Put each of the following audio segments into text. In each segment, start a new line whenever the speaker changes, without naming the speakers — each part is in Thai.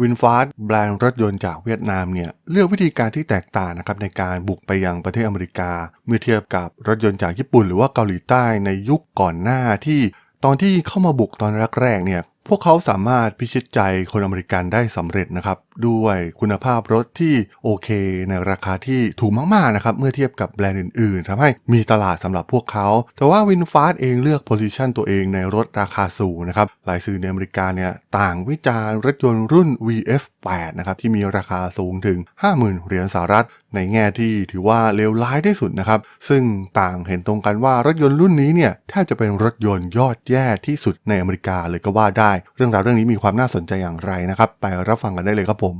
วินฟาสแบรนด์รถยนต์จากเวียดนามเนี่ยเลือกวิธีการที่แตกต่างนะครับในการบุกไปยังประเทศอเมริกา เมื่อเทียบกับรถยนต์จากญี่ปุ่นหรือว่าเกาหลีใต้ในยุคก่อนหน้าที่ ตอนที่เข้ามาบุกตอนแรกๆเนี่ย พวกเขาสามารถพิชิตใจคนอเมริกันได้สำเร็จนะครับ ด้วยคุณภาพรถที่โอเคในราคาที่ถูกมากๆนะครับ เมื่อเทียบกับแบรนด์อื่นๆทำให้มีตลาดสำหรับพวกเขา แต่ว่าวินฟาสเองเลือกโพซิชันตัวเองในรถราคาสูงนะครับ หลายสื่อในอเมริกาเนี่ยต่างวิจารณ์รถยนต์รุ่น VF8 นะครับที่มีราคาสูงถึง 50,000 เหรียญสหรัฐ ในแง่ที่ถือว่าเลวร้ายที่สุดนะครับ ซึ่งต่างเห็นตรงกันว่ารถยนต์รุ่นนี้เนี่ยแทบจะเป็นรถยนต์ยอดแย่ที่สุดในอเมริกาเลยก็ว่าได้ เรื่องราวเรื่องนี้มีความน่าสนใจอย่างไรนะครับ ไปรับฟังกันได้เลยครับผม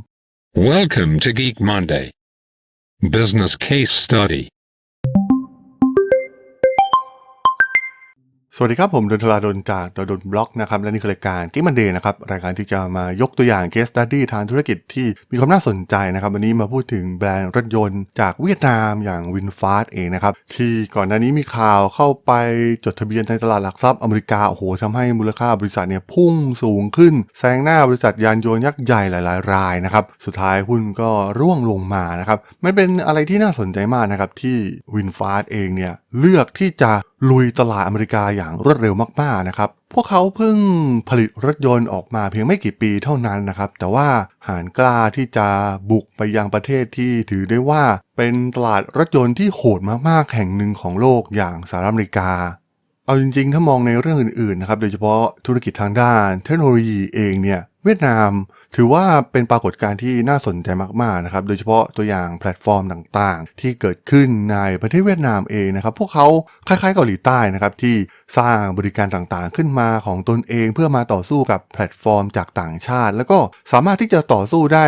Welcome to Geek Monday. Business Case Study.
สวัสดีครับ ผมดนทลาดนจากดนบล็อกนะครับและนี่คือรายการกิมันเดย์นะครับรายการที่จะมายกตัวอย่างเคสตัดดี้ทางธุรกิจที่มีความน่าสนใจนะครับ วันนี้มาพูดถึงแบรนด์รถยนต์จากเวียดนามอย่างวินฟาสเองนะครับ ที่ก่อนหน้านี้มีข่าวเข้าไปจดทะเบียนในตลาดหลักทรัพย์อเมริกาโอ้โหทำให้มูลค่าบริษัทเนี่ยพุ่งสูงขึ้น แซงหน้าบริษัทยานยนต์ยักษ์ใหญ่หลาย ๆ รายนะครับสุดท้ายหุ้นก็ร่วงลงมานะครับมันเป็นอะไรที่น่าสนใจมากนะครับที่วินฟาสเองเนี่ยเลือกที่จะลุยตลาดอเมริกาอย่างรวดเร็วมากๆนะครับ พวกเขาเพิ่งผลิตรถยนต์ออกมาเพียงไม่กี่ปีเท่านั้นนะครับ แต่ว่าหารกล้าที่จะบุกไปยังประเทศที่ถือได้ว่า เป็นตลาดรถยนต์ที่โหดมากๆแห่งหนึ่งของโลกอย่างสหรัฐอเมริกา เอาจริงๆ ถ้ามองในเรื่องอื่นๆนะครับ โดยเฉพาะธุรกิจทางด้านเทคโนโลยีเองเนี่ย เวียดนามถือว่าเป็นปรากฏการณ์ที่น่าสนใจมากๆนะครับ โดยเฉพาะตัวอย่างแพลตฟอร์มต่างๆ ที่เกิดขึ้นในประเทศเวียดนามเองนะครับ พวกเขาคล้ายๆเกาหลีใต้นะครับที่สร้างบริการต่างๆขึ้นมาของตนเองเพื่อมาต่อสู้กับแพลตฟอร์มจากต่างชาติ แล้วก็สามารถที่จะต่อสู้ได้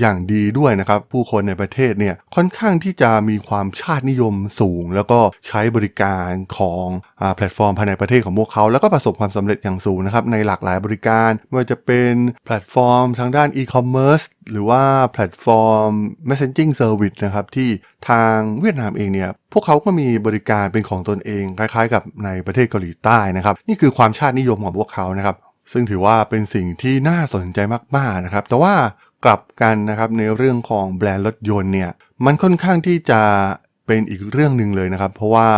อย่างดีด้วยนะครับ ผู้คนในประเทศเนี่ยค่อนข้างที่จะมีความชาตินิยมสูง แล้วก็ใช้บริการของอแพลตฟอร์มภายในประเทศของพวกเขา แล้วก็ประสบความสำเร็จอย่างสูงนะครับในหลากหลายบริการไม่ว่าจะเป็นแพลตฟอร์มทางด้านอีคอมเมิร์ซหรือว่าแพลตฟอร์ม messaging service นะครับที่ทางเวียดนามเองเนี่ยพวกเขาก็มีบริการเป็นของตนเองคล้ายๆ กับในประเทศเกาหลีใต้นะครับนี่คือความชาตินิยมของพวกเขานะครับซึ่งถือว่าเป็นสิ่งที่น่าสนใจมากๆนะครับแต่ว่า กลับกันนะครับในเรื่องของแบรนด์รถยนต์เนี่ยมันค่อนข้างที่จะเป็นอีกเรื่องหนึ่งเลยนะครับ เพราะว่า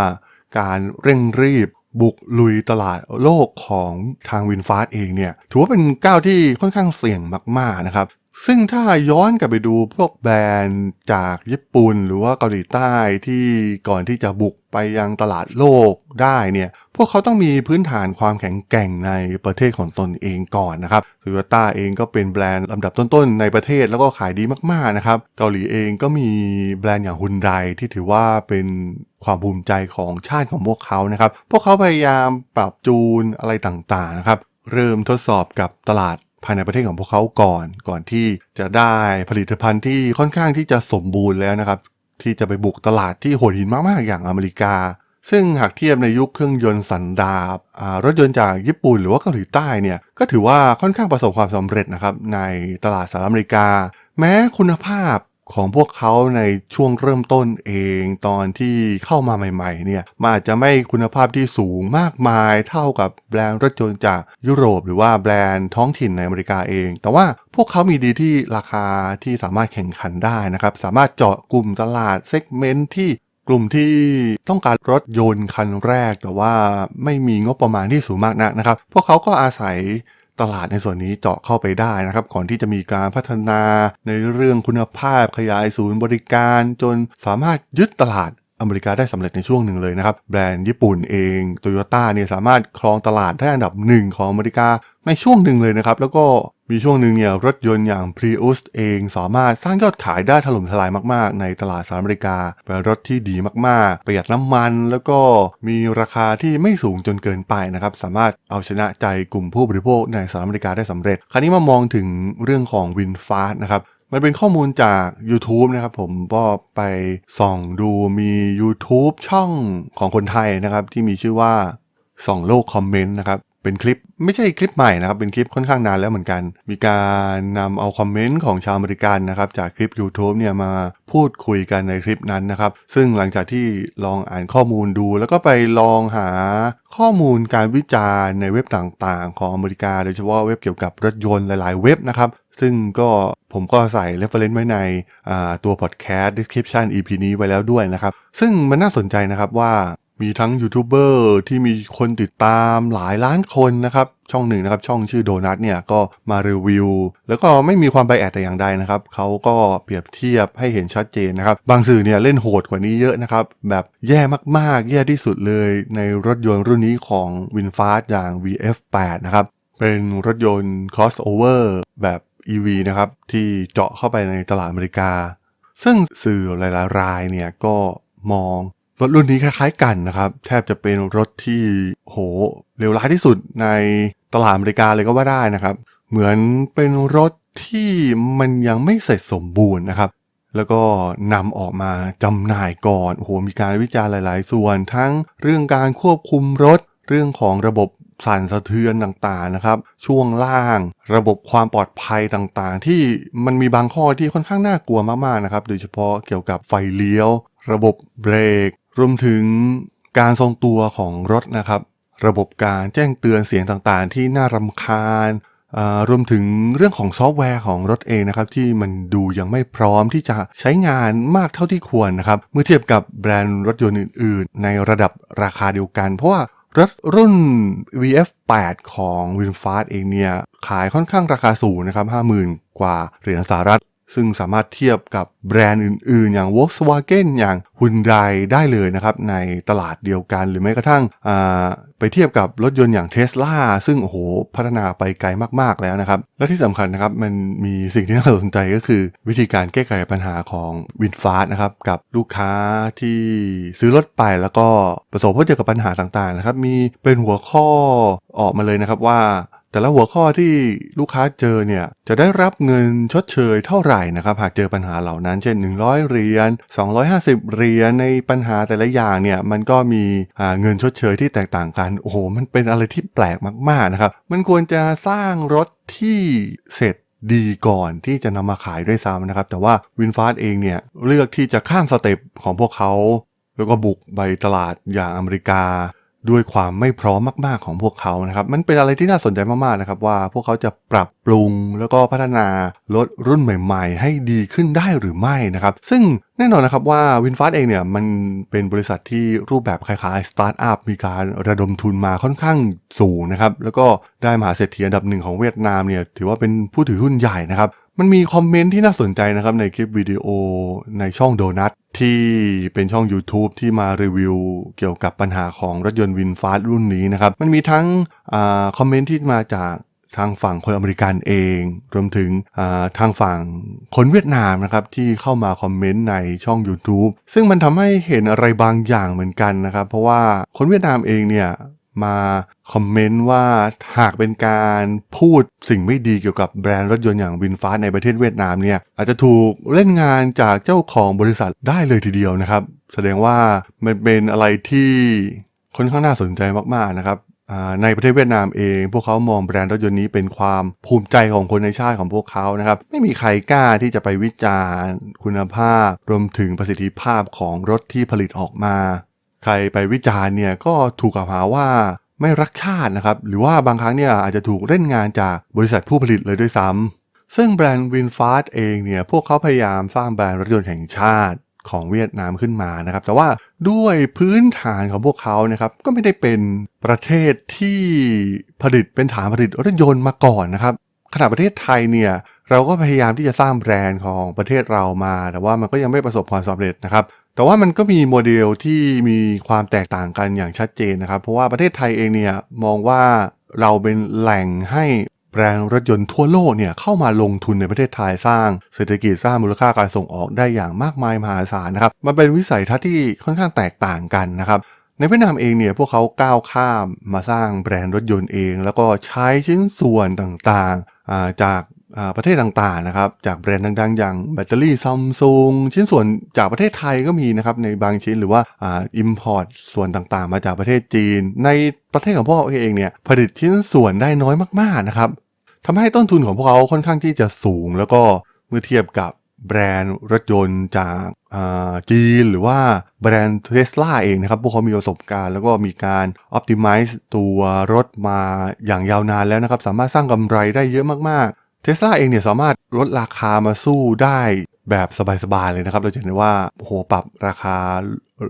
การเร่งรีบบุกลุยตลาดโลกของทางวินฟาสเองเนี่ยถือว่าเป็นก้าวที่ค่อนข้างเสี่ยงมากๆนะครับ ซึ่งถ้าย้อนกลับไปดูพวกแบรนด์จากญี่ปุ่นหรือว่าเกาหลีใต้ที่ก่อนที่จะบุกไปยังตลาดโลกได้เนี่ย พวกเขาต้องมีพื้นฐานความแข็งแกร่งในประเทศของตนเองก่อนนะครับโตโยต้าเองก็เป็นแบรนด์ลำดับต้นๆ ในประเทศแล้วก็ขายดีมากๆนะครับ เกาหลีเองก็มีแบรนด์อย่างฮุนไดที่ถือว่าเป็นความภูมิใจของชาติของพวกเขานะครับ พวกเขาพยายามปรับจูนอะไรต่างๆนะครับ เริ่มทดสอบกับตลาด ภายในประเทศของพวกเขาก่อน ก่อนที่จะได้ผลิตภัณฑ์ที่ค่อนข้างที่จะสมบูรณ์แล้วนะครับ ที่จะไปบุกตลาดที่โหดหินมากๆ อย่างอเมริกา ซึ่งหากเทียบในยุคเครื่องยนต์สันดาปรถยนต์จากญี่ปุ่นหรือว่าเกาหลีใต้เนี่ยก็ถือว่าค่อนข้างประสบความสำเร็จนะครับในตลาดสหรัฐอเมริกา แม้คุณภาพ ของพวกเขาในช่วงเริ่มต้นเองตอนที่เข้ามาใหม่ๆเนี่ยมันอาจจะไม่คุณภาพที่สูงมากมายเท่ากับแบรนด์รถยนต์จากยุโรป หรือว่าแบรนด์ท้องถิ่นในอเมริกาเอง แต่ว่าพวกเขามีดีที่ราคาที่สามารถแข่งขันได้นะครับ สามารถเจาะกลุ่มตลาดเซกเมนต์ที่กลุ่มที่ต้องการรถยนต์คันแรก แต่ว่าไม่มีงบประมาณที่สูงมากนักนะครับ พวกเขาก็อาศัย ตลาดในส่วนนี้เจาะเข้าไปได้นะครับ ก่อนที่จะมีการพัฒนาในเรื่องคุณภาพขยายศูนย์บริการ จนสามารถยึดตลาด อเมริกาได้สำเร็จในช่วงหนึ่งเลยนะครับ แบรนด์ญี่ปุ่นเองโตโยต้าเนี่ยสามารถครองตลาดได้อันดับหนึ่งของอเมริกาในช่วงหนึ่งเลยนะครับ แล้วก็มีช่วงหนึ่งเนี่ยรถยนต์อย่าง Prius เองสามารถสร้างยอดขายได้ถล่มทลายมาก ๆ ในตลาดสหรัฐอเมริกาเป็นรถที่ดีมากๆ ประหยัดน้ำมันแล้วก็มีราคาที่ไม่สูงจนเกินไปนะครับ สามารถเอาชนะใจกลุ่มผู้บริโภคในสหรัฐอเมริกาได้สำเร็จ คราวนี้มามองถึงเรื่องของ VinFast นะครับ มันเป็นข้อมูลจาก YouTube นะครับผมก็ไปส่องดูมี YouTube ช่องของคนไทยนะครับที่มีชื่อว่าส่องโลกคอมเมนต์นะครับเป็นคลิปไม่ใช่คลิปใหม่นะครับ เป็นคลิปค่อนข้างนานแล้วเหมือนกัน มีการนำเอาคอมเมนต์ของชาวอเมริกันนะครับ จากคลิป YouTube เนี่ยมาพูดคุยกันในคลิปนั้นนะครับ ซึ่งหลังจากที่ลองอ่านข้อมูลดู แล้วก็ไปลองหาข้อมูลการวิจารณ์ในเว็บต่างๆ ของอเมริกา โดยเฉพาะเว็บเกี่ยวกับรถยนต์หลายๆ เว็บนะครับ ซึ่งก็ผมก็ใส่ reference ไว้ในตัว podcast description EP นี้ไว้แล้วด้วยนะครับ ซึ่งมันน่าสนใจนะครับว่ามีทั้งยูทูบเบอร์ที่มีคนติดตามหลายล้านคนนะครับ ช่องหนึ่งนะครับ ช่องชื่อโดนัทเนี่ยก็มารีวิว แล้วก็ไม่มีความไบแอดแต่อย่างใดนะครับ เขาก็เปรียบเทียบให้เห็นชัดเจนนะครับ บางสื่อเนี่ยเล่นโหดกว่านี้เยอะนะครับ แบบแย่มากๆ แย่ที่สุดเลยในรถยนต์รุ่นนี้ของ WinFast อย่าง VF8 นะครับ เป็นรถยนต์ crossover แบบ EV นะครับ ที่เจาะเข้าไปในตลาดอเมริกา ซึ่งสื่อหลายๆรายเนี่ยก็มองรถรุ่นนี้คล้าย ๆ กันนะครับ แทบจะเป็นรถที่โหเลวร้ายที่สุดในตลาดอเมริกาเลยก็ว่าได้นะครับ เหมือนเป็นรถที่มันยังไม่เสร็จสมบูรณ์นะครับ แล้วก็นำออกมาจำหน่ายก่อนโอ้โหมีการวิจารณ์หลาย ๆ ส่วน ทั้งเรื่องการควบคุมรถ เรื่องของระบบ สั่นสะเทือนต่างๆนะครับ ช่วงล่าง ระบบความปลอดภัยต่างๆ ที่มันมีบางข้อที่ค่อนข้างน่ากลัวมากๆนะครับ โดยเฉพาะเกี่ยวกับไฟเลี้ยว ระบบเบรก รวมถึงการทรงตัวของรถนะครับ ระบบการแจ้งเตือนเสียงต่างๆ ที่น่ารำคาญรวมถึงเรื่องของซอฟต์แวร์ของรถเองนะครับ ที่มันดูยังไม่พร้อมที่จะใช้งานมากเท่าที่ควรนะครับ เมื่อเทียบกับแบรนด์รถยนต์อื่น ๆ ในระดับราคาเดียวกัน เพราะว่า รถรุ่น VF8 ของ VinFast เองเนี่ยขายค่อนข้างราคาสูงนะครับ 50,000 กว่าเหรียญสหรัฐ ซึ่งสามารถเทียบกับแบรนด์อื่นๆ อย่าง Volkswagen อย่าง Hyundai ได้เลยนะครับ ในตลาดเดียวกันหรือแม้กระทั่ง ไปเทียบกับรถยนต์อย่างเท s l a ซึ่งโอ้โหพัฒนาไปไกลมากๆแล้วนะครับ และที่สำคัญนะครับมันมีสิ่งที่น่าสนใจก็คือ วิธีการแก้ไขปัญหาของวินฟาสนะครับกับลูกค้าที่ซื้อรถไปแล้วก็ประสบพบเจอกับปัญหาต่างๆนะครับมีเป็นหัวข้อออกมาเลยนะครับว่า แต่ละหัวข้อที่ลูกค้าเจอเนี่ยจะได้รับเงินชดเชยเท่าไหร่นะครับหากเจอปัญหาเหล่านั้นเช่น 100 เหรียญ250 เหรียญในปัญหาแต่ละอย่างเนี่ยมันก็มีเงินชดเชยที่แตกต่างกันโอ้โหมันเป็นอะไรที่แปลกมากๆนะครับมันควรจะสร้างรถที่เสร็จดีก่อนที่จะนำมาขายด้วยซ้ำนะครับ แต่ว่าวินฟาสเองเนี่ยเลือกที่จะข้ามสเต็ปของพวกเขา แล้วก็บุกไปตลาดอย่างอเมริกา ด้วยความไม่พร้อมมาก ๆ ของพวกเขานะครับ มันเป็นอะไรที่น่าสนใจมาก ๆ นะครับ ว่าพวกเขาจะปรับปรุงแล้วก็พัฒนารถรุ่นใหม่ ๆ ให้ดีขึ้นได้หรือไม่นะครับ ซึ่งแน่นอนนะครับว่าวินฟาสเองเนี่ยมันเป็นบริษัทที่รูปแบบคล้ายๆสตาร์ทอัพมีการระดมทุนมาค่อนข้างสูงนะครับ แล้วก็ได้มหาเศรษฐีอันดับหนึ่งของเวียดนามเนี่ยถือว่าเป็นผู้ถือหุ้นใหญ่นะครับ มันมีคอมเมนต์ที่น่าสนใจนะครับในคลิปวิดีโอในช่องโดนัทที่เป็นช่อง YouTube ที่มารีวิวเกี่ยวกับปัญหาของรถยนต์วินฟาสรุ่นนี้นะครับ มันมีทั้งอาคอมเมนต์ที่มาจากทางฝั่งคนอเมริกันเอง รวมถึงอ่าทางฝั่งคนเวียดนามนะครับที่เข้ามาคอมเมนต์ในช่อง YouTube ซึ่งมันทำให้เห็นอะไรบางอย่างเหมือนกันนะครับ เพราะว่าคนเวียดนามเองเนี่ย มาคอมเมนต์ว่าหากเป็นการพูดสิ่งไม่ดีเกี่ยวกับแบรนด์รถยนต์อย่างวินฟ้าในประเทศเวียดนามเนี่ยอาจจะถูกเล่นงานจากเจ้าของบริษัทได้เลยทีเดียวนะครับ แสดงว่ามันเป็นอะไรที่ค่อนข้างน่าสนใจมากๆนะครับในประเทศเวียดนามเอง พวกเขามองแบรนด์รถยนต์นี้เป็นความภูมิใจของคนในชาติของพวกเขานะครับ ไม่มีใครกล้าที่จะไปวิจารณ์ คุณภาพ รวมถึงประสิทธิภาพของรถที่ผลิตออกมา ใครไปวิจารณ์เนี่ยก็ถูกกล่าวหาว่าไม่รักชาตินะครับ หรือว่าบางครั้งเนี่ยอาจจะถูกเล่นงานจากบริษัทผู้ผลิตเลยด้วยซ้ำซึ่งแบรนด์วินฟาสเองเนี่ยพวกเขาพยายามสร้างแบรนด์รถยนต์แห่งชาติของเวียดนามขึ้นมานะครับ แต่ว่าด้วยพื้นฐานของพวกเขานะครับก็ไม่ได้เป็นประเทศที่ผลิตเป็นฐานผลิตรถยนต์มาก่อนนะครับขณะประเทศไทยเนี่ยเราก็พยายามที่จะสร้างแบรนด์ของประเทศเรามา แต่ว่ามันก็ยังไม่ประสบความสำเร็จนะครับ แต่ว่ามันก็มีโมเดลที่มีความแตกต่างกันอย่างชัดเจนนะครับ เพราะว่าประเทศไทยเองเนี่ยมองว่าเราเป็นแหล่งให้แบรนด์รถยนต์ทั่วโลกเนี่ยเข้ามาลงทุนในประเทศไทยสร้างเศรษฐกิจสร้างมูลค่าการส่งออกได้อย่างมากมายมหาศาลนะครับมันเป็นวิสัยทัศน์ที่ค่อนข้างแตกต่างกันนะครับในเวียดนามเองเนี่ยพวกเขาก้าวข้ามมาสร้างแบรนด์รถยนต์เอง แล้วก็ใช้ชิ้นส่วนต่างๆจาก ประเทศต่างๆนะครับจากแบรนด์ดังๆ อย่างแบตเตอรี่ซัมซุงชิ้นส่วนจากประเทศไทยก็มีนะครับในบางชิ้นหรือว่าอ่าอิมพอร์ตส่วนต่างๆ มาจากประเทศจีน ในประเทศของพวกเขาเองเนี่ยผลิตชิ้นส่วนได้น้อยมากๆนะครับทำให้ต้นทุนของพวกเขาค่อนข้างที่จะสูง แล้วก็เมื่อเทียบกับแบรนด์รถยนต์จากอ่าจีนหรือว่าแบรนด์เทสลาเองนะครับ พวกเขามีประสบการณ์ แล้วก็มีการ optimize ตัวรถมาอย่างยาวนานแล้วนะครับ สามารถสร้างกำไรได้เยอะมาก เทสลาเองเนี่ยสามารถลดราคามาสู้ได้แบบสบายๆเลยนะครับ เราจะเห็นว่าโหปรับราคา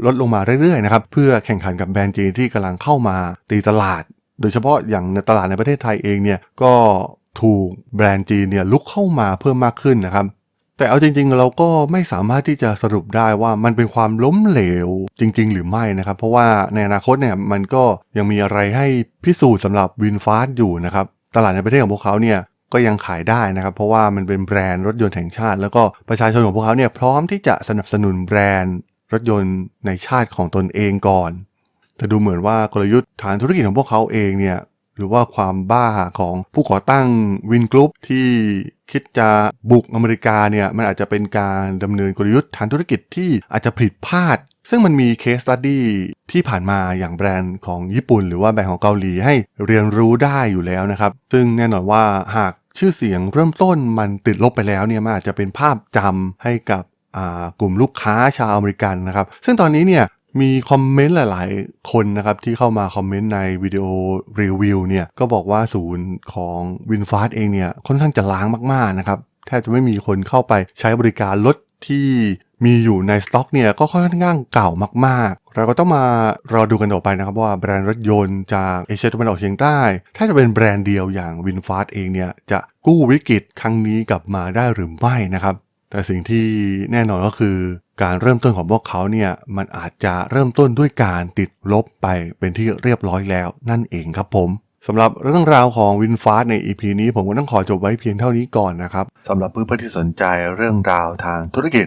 ลดลงมาเรื่อยๆนะครับเพื่อแข่งขันกับแบรนด์จีนที่กำลังเข้ามาตีตลาด โดยเฉพาะอย่างในตลาดในประเทศไทยเองเนี่ยก็ถูกแบรนด์จีนเนี่ยลุกเข้ามาเพิ่มมากขึ้นนะครับแต่เอาจริงๆเราก็ไม่สามารถที่จะสรุปได้ว่ามันเป็นความล้มเหลวจริง ๆ หรือไม่นะครับ เพราะว่าในอนาคตเนี่ยมันก็ยังมีอะไรให้พิสูจน์สำหรับวินฟาสอยู่นะครับตลาดในประเทศของพวกเขาเนี่ย ก็ยังขายได้นะครับเพราะว่ามันเป็นแบรนด์รถยนต์แห่งชาติ แล้วก็ประชาชนของพวกเขาเนี่ยพร้อมที่จะสนับสนุนแบรนด์รถยนต์ในชาติของตนเองก่อน แต่ดูเหมือนว่ากลยุทธ์ฐานธุรกิจของพวกเขาเองเนี่ยหรือว่าความบ้าของผู้ก่อตั้งวินกรุ๊ปที่คิดจะบุกอเมริกาเนี่ยมันอาจจะเป็นการดำเนินกลยุทธ์ทางธุรกิจที่อาจจะผิดพลาด ซึ่งมันมีเคสตัดดี้ที่ผ่านมาอย่างแบรนด์ของญี่ปุ่น หรือว่าแบรนด์ของเกาหลีให้เรียนรู้ได้อยู่แล้วนะครับ ซึ่งแน่นอนว่าหาก ชื่อเสียงเริ่มต้นมันติดลบไปแล้วเนี่ยมันอาจจะเป็นภาพจำให้กับกลุ่มลูกค้าชาวอเมริกันนะครับ ซึ่งตอนนี้เนี่ยมีคอมเมนต์หลาย ๆ คนนะครับที่เข้ามาคอมเมนต์ในวิดีโอรีวิวเนี่ยก็บอกว่าศูนย์ของวินฟาสเองเนี่ยค่อนข้างจะล้างมาก ๆ นะครับ แทบจะไม่มีคนเข้าไปใช้บริการรถที่ มีอยู่ในสต็อกเนี่ยก็ค่อนข้างเก่ามากๆ เราก็ต้องมารอดูกันต่อไปนะครับว่าแบรนด์รถยนต์จากเอเชียตะวันออกเฉียงใต้ ถ้าจะเป็นแบรนด์เดียวอย่างวินฟาสเองเนี่ยจะกู้วิกฤตครั้งนี้กลับมาได้หรือไม่นะครับ แต่สิ่งที่แน่นอนก็คือการเริ่มต้นของพวกเขาเนี่ยมันอาจจะเริ่มต้นด้วยการติดลบไปเป็นที่เรียบร้อยแล้วนั่นเองครับผมสำหรับเรื่องราวของวินฟาสใน EP นี้ผมก็ต้องขอจบไว้เพียงเท่านี้ก่อนนะครับสำหรับเพื่อนๆที่สนใจเรื่องราวทางธุรกิจ